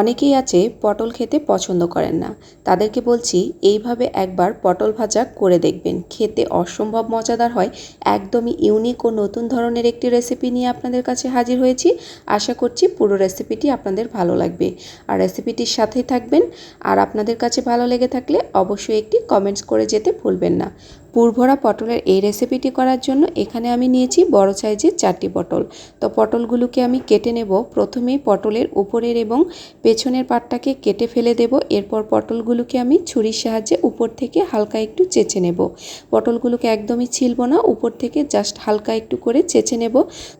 অনেকেই আছে পটল খেতে পছন্দ করেন না। তাদেরকে বলছি, এইভাবে একবার পটল ভাজা করে দেখবেন। খেতে অসম্ভব মজাদার হয়। একদমই ইউনিক ও নতুন ধরনের একটি রেসিপি নিয়ে আপনাদের কাছে হাজির হয়েছি। আশা করছি পুরো রেসিপিটি আপনাদের ভালো লাগবে। আর রেসিপিটির সাথেই থাকবেন। আর আপনাদের কাছে ভালো লেগে থাকলে অবশ্যই একটি কমেন্টস করে যেতে ভুলবেন না। পুরভরা পটলের এই রেসিপিটি করার জন্য এখানে আমি নিয়েছি বড় সাইজের চারটি পটল। তো পটলগুলোকে আমি কেটে নেব। প্রথমেই পটলের উপরের এবং পেছনের পাটটাকে কেটে ফেলে দেব। এরপর পটলগুলোকে আমি ছুরির সাহায্যে উপর থেকে হালকা একটু চেঁচে নেব। পটলগুলোকে একদমই ছিলব না, উপর থেকে জাস্ট হালকা একটু করে চেঁচে নেব।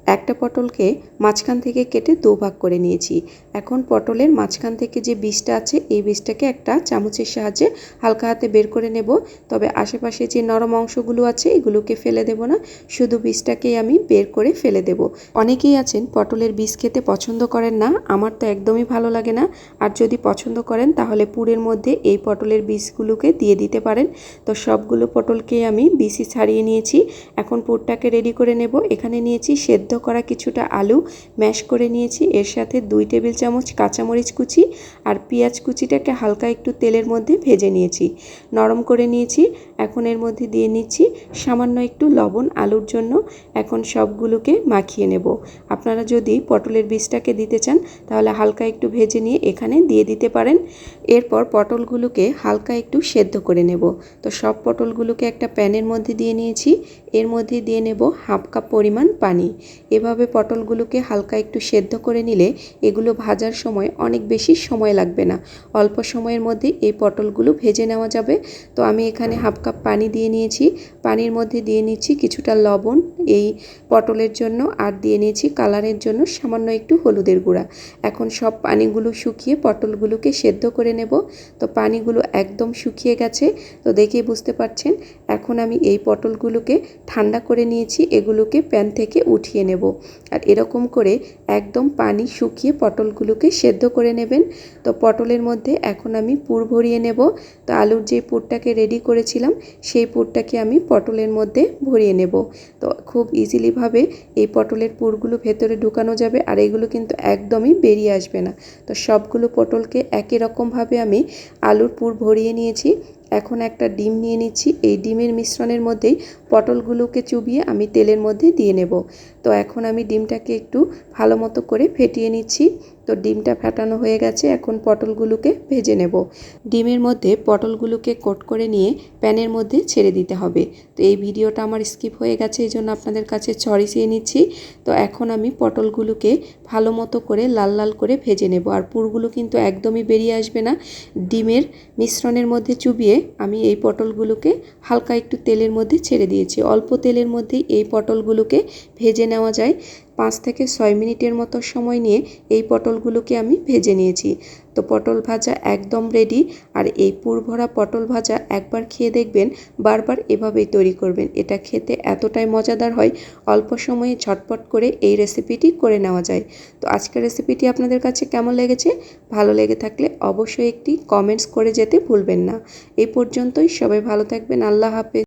একটা পটলকে মাঝখান থেকে কেটে দু ভাগ করে নিয়েছি। এখন পটলের মাঝখান থেকে যে বীজটা আছে, এই বীজটাকে একটা চামচের সাহায্যে হালকা হাতে বের করে নেব। তবে আশেপাশে যে নরম অংশগুলো আছে, এগুলোকে ফেলে দেব না। শুধু বীজটাকেই আমি বের করে ফেলে দেব। অনেকেই আছেন, পটলের বীজ খেতে পছন্দ করেন না। আমার তো একদমই ভালো লাগে না। আর যদি পছন্দ করেন, তাহলে পুরের মধ্যে এই পটলের বীজগুলোকে দিয়ে দিতে পারেন। তো সবগুলো পটলকে আমি বিসি ছাড়িয়ে নিয়েছি। এখন পুরটাকে রেডি করে নেব। এখানে নিয়েছি সেদ্ধ করা কিছুটা আলু ম্যাশ করে নিয়েছি। এর সাথে দুই টেবিল চামচ কাঁচামরিচ কুচি আর পেঁয়াজ কুচিটাকে হালকা একটু তেলের মধ্যে ভেজে নিয়েছি। নরম করে নিয়েছি। এখন এর মধ্যে দিয়ে নিচ্ছি সামান্য একটু লবণ আলুর জন্য। এখন সবগুলোকে মাখিয়ে নেব। আপনারা যদি পটলের বীজটাকে দিতে চান, তাহলে হালকা একটু ভেজে নিয়ে এখানে দিয়ে দিতে পারেন। এরপর পটলগুলোকে হালকা একটু সেদ্ধ করে নেব। তো সব পটলগুলোকে একটা প্যানের মধ্যে দিয়ে নিয়েছি। এর মধ্যে দিয়ে নেব হাফ কাপ পরিমাণ পানি। এভাবে পটলগুলোকে হালকা একটু সেদ্ধ করে নিলে এগুলো ভাজার সময় অনেক বেশি সময় লাগবে না। অল্প সময়ের মধ্যে এই পটলগুলো ভেজে নেওয়া যাবে। তো আমি এখানে হাফ কাপ পানি দিয়ে নিয়েছি। পানির মধ্যে দিয়ে নিচ্ছি কিছুটা লবণ এই পটলের জন্য আর দিয়ে নিয়েছি কালারের জন্য সামান্য একটু হলুদের গুঁড়া। এখন সব পানিগুলো শুকিয়ে পটলগুলোকে সেদ্ধ করে নেব। তো পানিগুলো একদম শুকিয়ে গেছে। তো দেখেই বুঝতে পারছেন, এখন আমি এই পটলগুলোকে ঠান্ডা করে নিয়েছি, এগুলোকে প্যান থেকে উঠিয়ে নেব। আর এরকম করে একদম পানি শুকিয়ে পটলগুলোকে সেদ্ধ করে নেবেন। তো পটলের মধ্যে এখন আমি পুর ভরিয়ে নেব। তো আলুর যে পুরটাকে রেডি করেছিলাম সেই পুরটাকে আমি পটলের মধ্যে ভরিয়ে নেব। তো খুব ইজিলিভাবে এই পটলের পুরগুলো ভেতরে ঢুকানো যাবে আর এগুলো কিন্তু একদমই বেরিয়ে আসবে না। তো সবগুলো পটলকে একই রকমভাবে আমি আলুর পুর ভরিয়ে নিয়েছি। এখন একটা ডিম নিয়ে নিচ্ছি। এই ডিমের মিশ্রণের মধ্যেই পটলগুলোকে চুবিয়ে আমি তেলের মধ্যে দিয়ে নেব। তো এখন আমি ডিমটাকে একটু ভালো মতো করে ফেটিয়ে নিচ্ছি। তো ডিমটা ফেটানো হয়ে গেছে। এখন পটলগুলোকে ভেজে নেব। ডিমের মধ্যে পটলগুলোকে কোট করে নিয়ে প্যানের মধ্যে ছেড়ে দিতে হবে। তো এই ভিডিওটা আমার স্কিপ হয়ে গেছে, এই জন্য আপনাদের কাছে ছড়িয়ে নিচ্ছি। তো এখন আমি পটলগুলোকে ভালো মতো করে লাল লাল করে ভেজে নেব। আর পুরগুলো কিন্তু একদমই বেরিয়ে আসবে না। ডিমের মিশ্রণের মধ্যে চুবিয়ে আমি এই পটলগুলোকে হালকা একটু তেলের মধ্যে ছেড়ে দিয়েছি। অল্প তেলের মধ্যেই এই পটলগুলোকে ভেজে নেওয়া যায়। পাঁচ থেকে ছয় মিনিটের মতো সময় নিয়ে এই পটলগুলোকে আমি ভেজে নিয়েছি। তো পটল ভাজা একদম রেডি আর এই পুরভরা পটল ভাজা একবার খেয়ে দেখবেন, বারবার এভাবেই তৈরি করবেন। এটা খেতে এতটাই মজাদার হয়, অল্প সময়ে ঝটপট করে এই রেসিপিটি করে নেওয়া যায়। তো আজকের রেসিপিটি আপনাদের কাছে কেমন লেগেছে? ভালো লেগে থাকলে অবশ্যই একটি কমেন্টস করে যেতে ভুলবেন না। এই পর্যন্তই, সবাই ভালো থাকবেন, আল্লাহ হাফেজ।